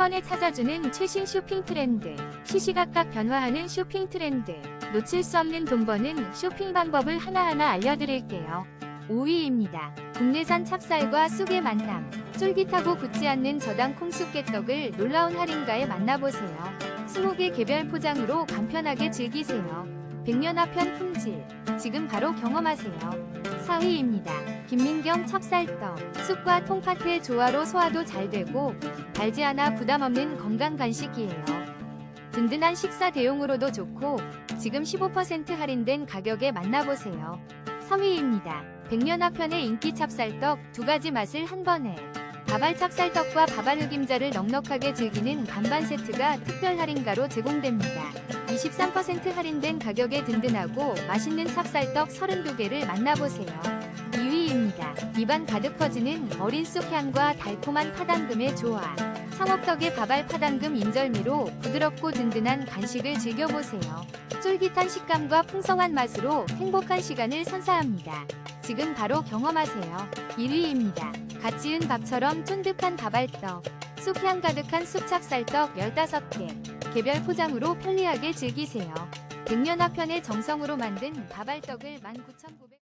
번에 찾아주는 최신 쇼핑 트렌드, 시시각각 변화하는 쇼핑 트렌드, 놓칠 수 없는 돈 버는 쇼핑 방법을 하나하나 알려드릴게요. 5위입니다. 국내산 찹쌀과 쑥의 만남, 쫄깃하고 굳지 않는 저당 콩쑥깨떡을 놀라운 할인가에 만나보세요. 20개 개별 포장으로 간편하게 즐기세요. 백년화 편 품질, 지금 바로 경험하세요. 4위입니다. 김민경 찹쌀떡, 쑥과 통파트의 조화로 소화도 잘 되고 달지 않아 부담 없는 건강 간식이에요. 든든한 식사 대용으로도 좋고 지금 15% 할인된 가격에 만나보세요. 3위입니다. 백년화편의 인기 찹쌀떡 두 가지 맛을 한 번에 바발 찹쌀떡과 바발 흑임자를 넉넉하게 즐기는 반반 세트가 특별 할인가로 제공됩니다. 23% 할인된 가격에 든든하고 맛있는 찹쌀떡 32개를 만나보세요. 2위입니다. 입안 가득 퍼지는 어린 쑥 향과 달콤한 파당금의 조화. 상업떡의 바발 파당금 인절미로 부드럽고 든든한 간식을 즐겨보세요. 쫄깃한 식감과 풍성한 맛으로 행복한 시간을 선사합니다. 지금 바로 경험하세요. 1위입니다. 갓 지은 밥처럼 쫀득한 바발떡. 쑥향 가득한 쑥찹쌀떡 15개. 개별 포장으로 편리하게 즐기세요. 백년 화편의 정성으로 만든 바발떡을 19,900